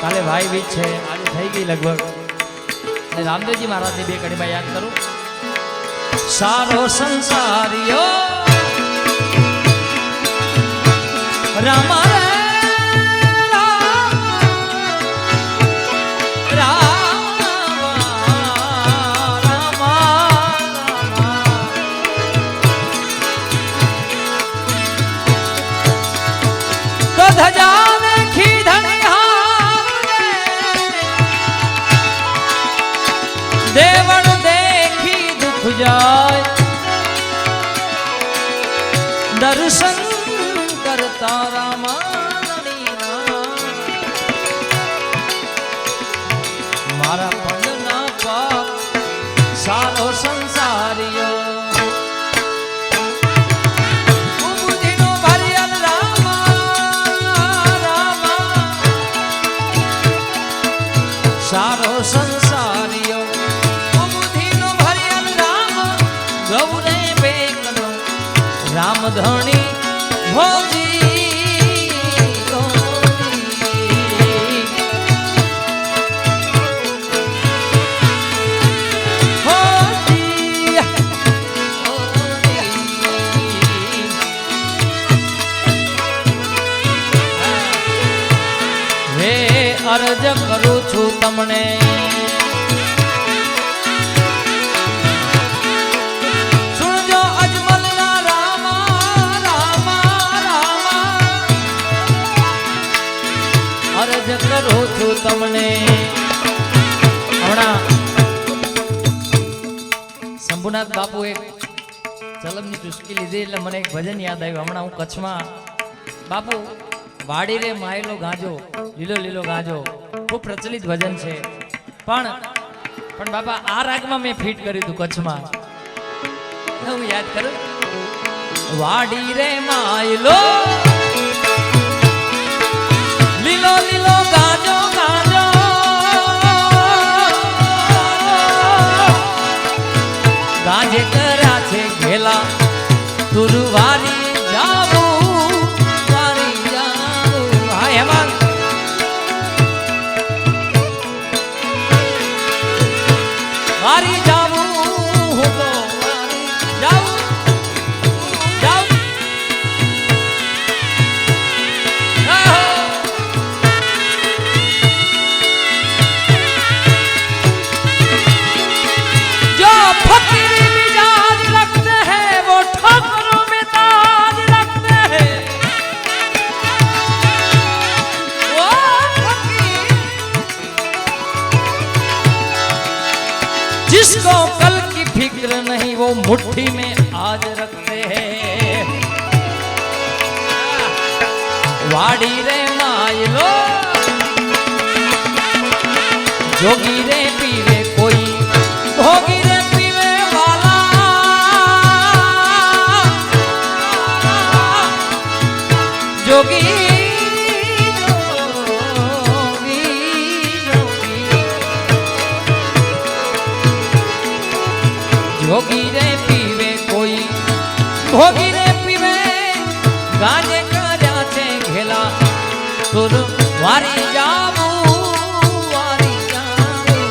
કાલે ભાઈ બીજ છે, આજે થઈ ગઈ લગભગ. અને રામદેવજી મહારાજની બે કડીમાં યાદ કરું. સારો સંસારીઓ રામ 此生 રામ ધણી ભોજી અરજ કરું છું તમને. ચુસ્કી લીધી એટલે મને એક ભજન યાદ આવ્યું. હમણાં હું કચ્છમાં બાપુ, વાડી રે માયેલો ગાંજો, લીલો લીલો ગાંજો. ખૂબ પ્રચલિત ભજન છે. પણ પણ બાપા, આ રાગમાં મેં ફિટ કર્યું હતું કચ્છમાં. હું યાદ કરું. વાડી રે માયલો, લીલો લીલો ગાંજો ગાંજો. ગાંજે કરા છે ઘેલા. વાડી રે માયલો. જોગી રે પીવે કોઈ ભોગી રે પીવે વાલા. જોગી તુર વારી જાવું વારી જાવું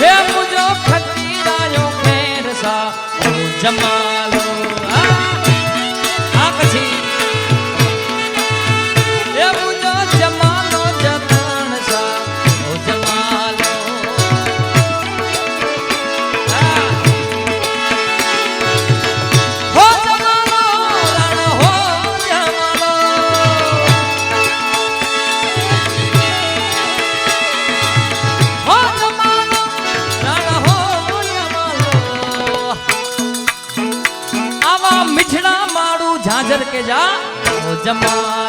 હે મુજો ખતીરાયો ખેર સા જા હો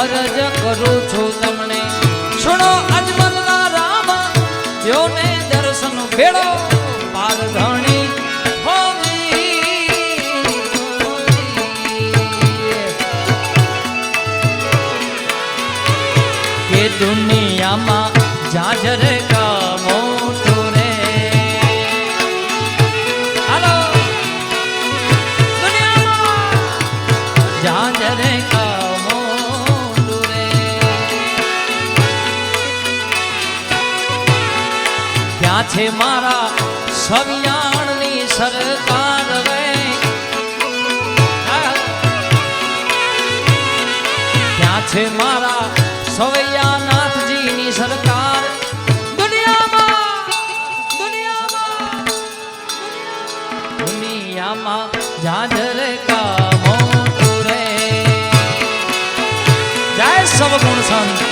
અરજ કરું છું તમને. સુનો અજમલના રામ યોને દર્શન ભેડો ત્યાં છે મારા સવિયાણની સરકાર રે ત્યાં છે મારા સવૈયાનાથજીની સરકાર દુનિયામાં દુનિયામાં દુનિયામાં ઝાંઝર કા મોટું રે જય સવગુણ સંત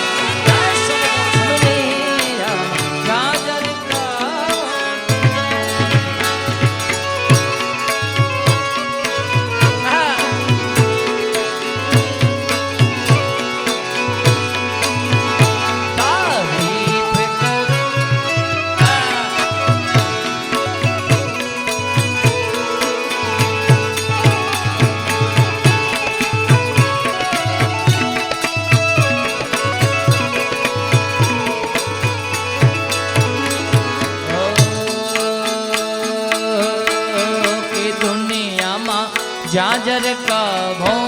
જાજર કભોટું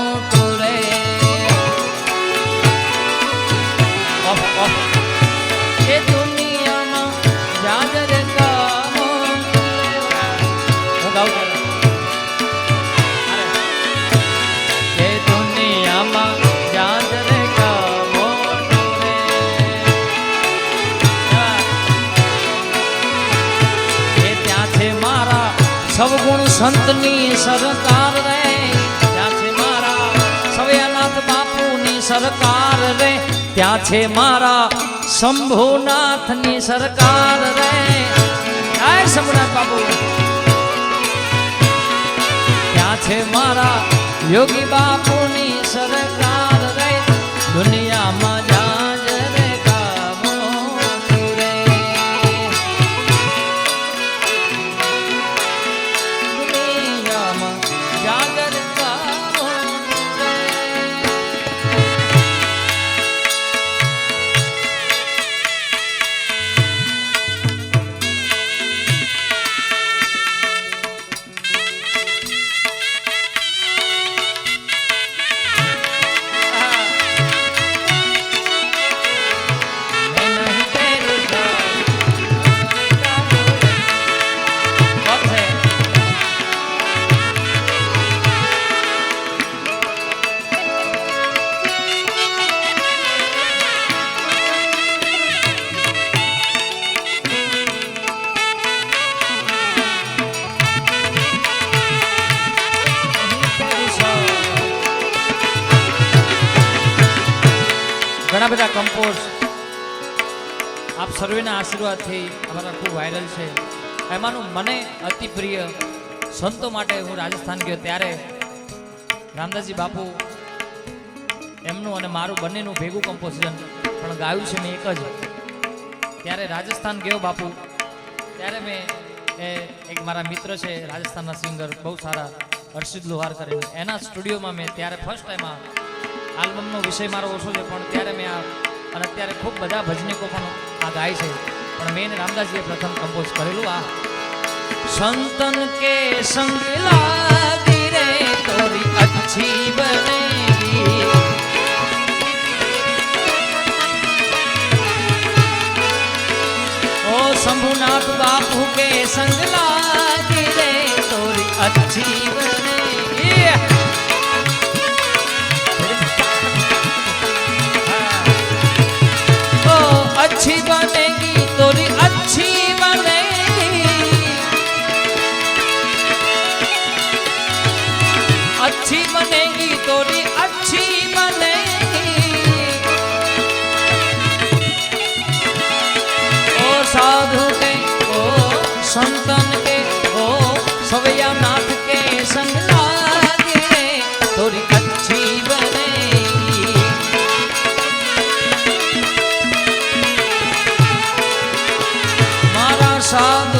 સવગુણ સંતની સરકાર રે ત્યાં છે મારા સવ્યનાથ બાપુની સરકાર રે ત્યાં છે મારા શંભુનાથની સરકાર રે આય શંભુનાથ બાપુ ત્યાં છે મારા યોગી બાપુની સરકાર રે દુનિયામાં જાજ સર્વેના આશીર્વાદથી અમારા ખૂબ વાયરલ છે. એમાંનું મને અતિ પ્રિય સંતો માટે હું રાજસ્થાન ગયો ત્યારે રામદાસજી બાપુ એમનું અને મારું બંનેનું ભેગું કમ્પોઝિશન પણ ગાયું છે મેં એક જ. ત્યારે રાજસ્થાન ગયો બાપુ. ત્યારે મેં એ એક મારા મિત્ર છે, રાજસ્થાનના સિંગર બહુ સારા હર્ષિત લોહાર કરીને. એના સ્ટુડિયોમાં મેં ત્યારે ફર્સ્ટ ટાઈમ આલ્બમનો વિષય મારો ઓછો છે, પણ ત્યારે મેં આ અને અત્યારે ખૂબ બધા ભજનીકો પણ आ गाय से मेन रामदास जी प्रथम कम्पोज करेलू आ संतन के संग लादी शंभुनाथ बापू के अच्छी बने अच्छी बनेगी, तोरी अच्छी बनेगी। अच्छी बनेगी, तोरी अच्छी बनेगी। ओ साधु के, ओ संतन के, ओ सवैया नाथ के संग लागे। थोड़ी Sado.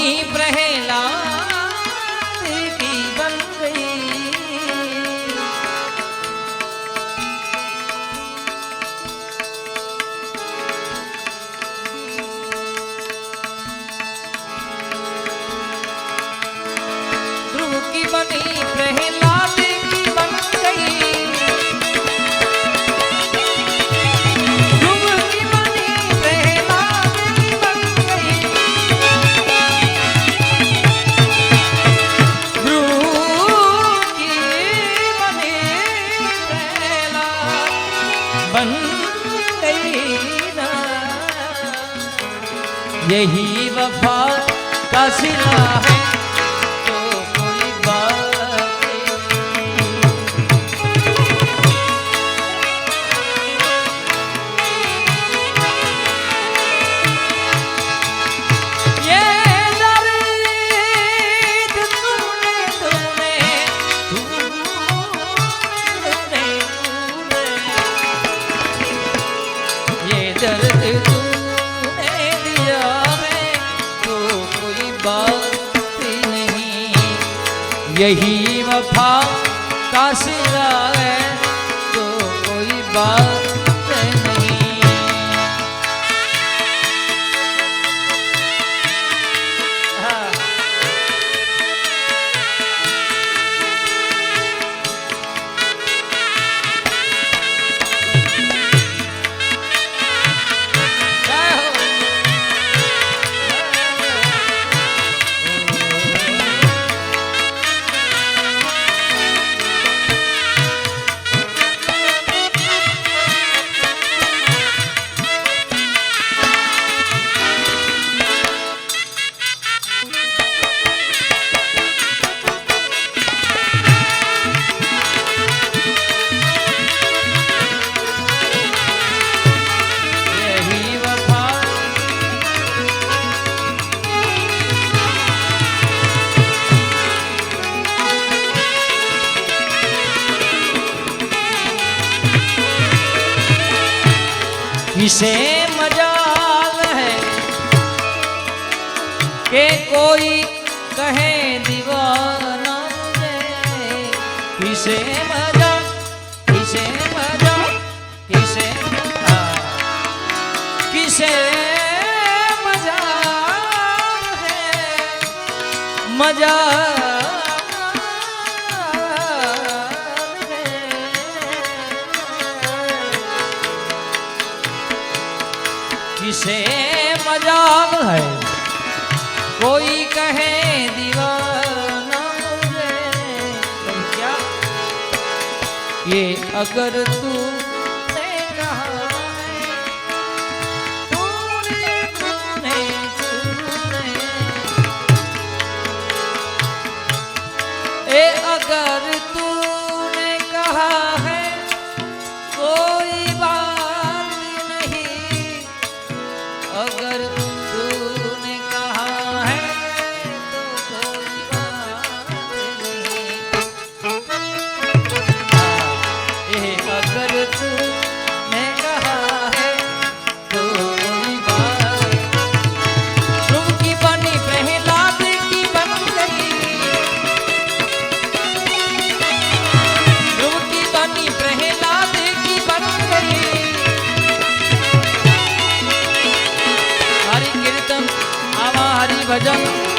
काशिला है यही वफा काश लावे तो कोई बात विषय मजाल है के कोई कहे दीवाना किसे मज़ा किसे मज़ा किसे मज़ा किसे मज़ा है। मज़ा से मज़ाक है। कोई कहे दीवाना रे क्या? ये अगर तू Azerbaijan.